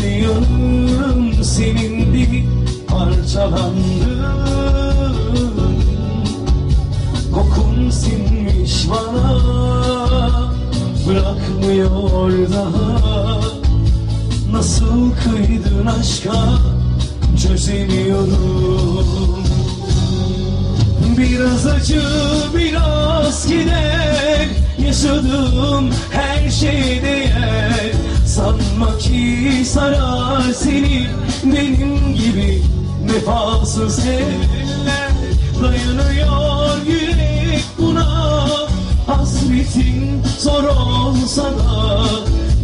Her yanım senindi parçalandı Kokun sinmiş bana Bırakmıyor daha. Nasıl kıydın aşka çözemiyorum. Biraz acı biraz gider Yaşadığım her şey değer ki sarar seni. Benim gibi vefasız eller Dayanıyor yürek buna. Hasretin zor olsa da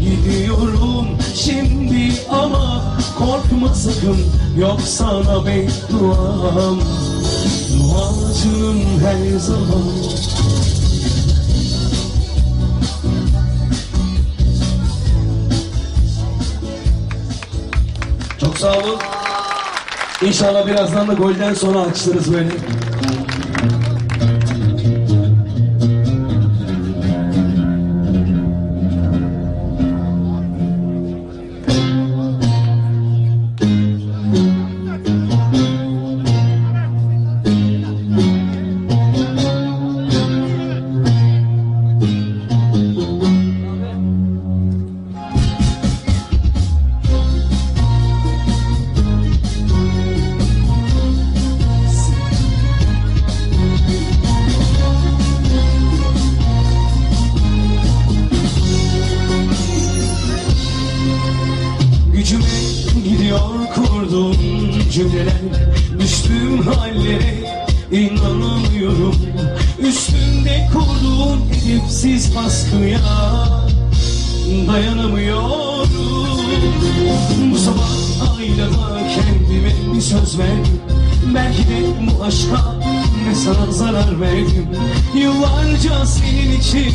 Gidiyorum şimdi ama Korkma sakın yok sana bedduam. Duacım her zaman Çok sağ olun. İnşallah birazdan da golden sonra alkışlarız böyle. Gidiyor kurduğum cümleler Düştüğüm hallere inanamıyorum. Üstünde kurduğum edepsiz baskıya dayanamıyorum. Bu sabah aynada kendime bir söz verdim. Belki de bu aşka ne sana zarar verdim. Yıllarca senin için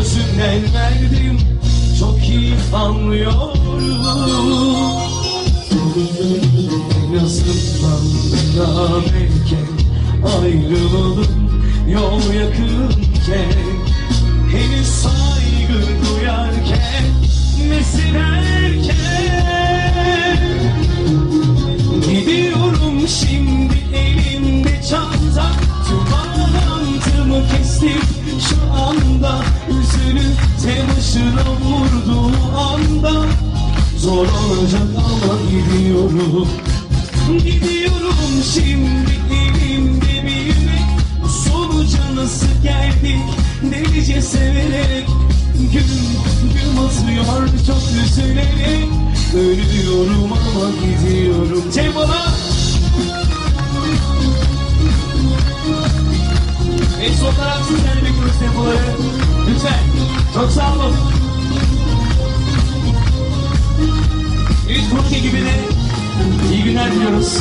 özümden verdim Çok iyi anlıyorum En azından beraberken ayrılalım. Yol yakınken Zor olacak ama gidiyorum. Gidiyorum şimdi elimde bir yürek sonuca nasıl geldik delice severek. Gün gün atıyor çok üzülerek. Ölüyorum ama gidiyorum. Cemala En son tarafsız yani bekliyoruz tempoları. Lütfen çok sağ olun İlk Kurke gibi iyi günler diliyoruz.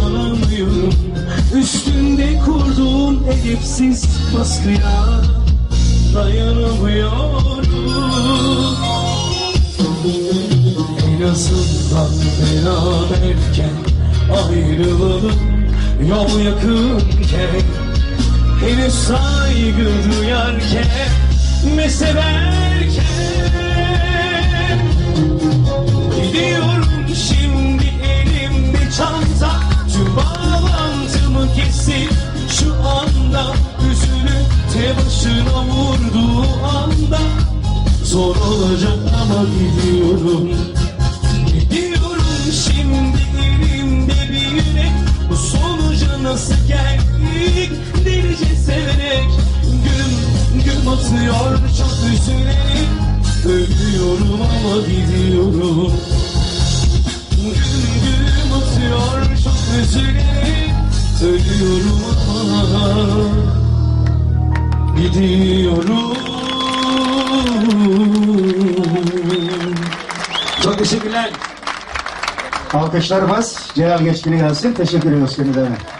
İnanamıyorum Üstünde kurduğum edepsiz baskıya dayanamıyorum. En azından beraberken ayrılalım Yol yakınken. Henüz saygı duyarken Ve severken. Gidiyorum olacak ama gidiyorum. Gidiyorum şimdi elimde bir yürek Bu sonuca nasıl geldik? Delice severek Gün gün batıyor. Çok üzülerek Ölüyorum ama gidiyorum. Gün gün batıyor. Çok üzülerek Ölüyorum ama gidiyorum Çok teşekkürler. Alkışlarımız Celal Geçkin'e gelsin. Teşekkür ediyoruz kendine.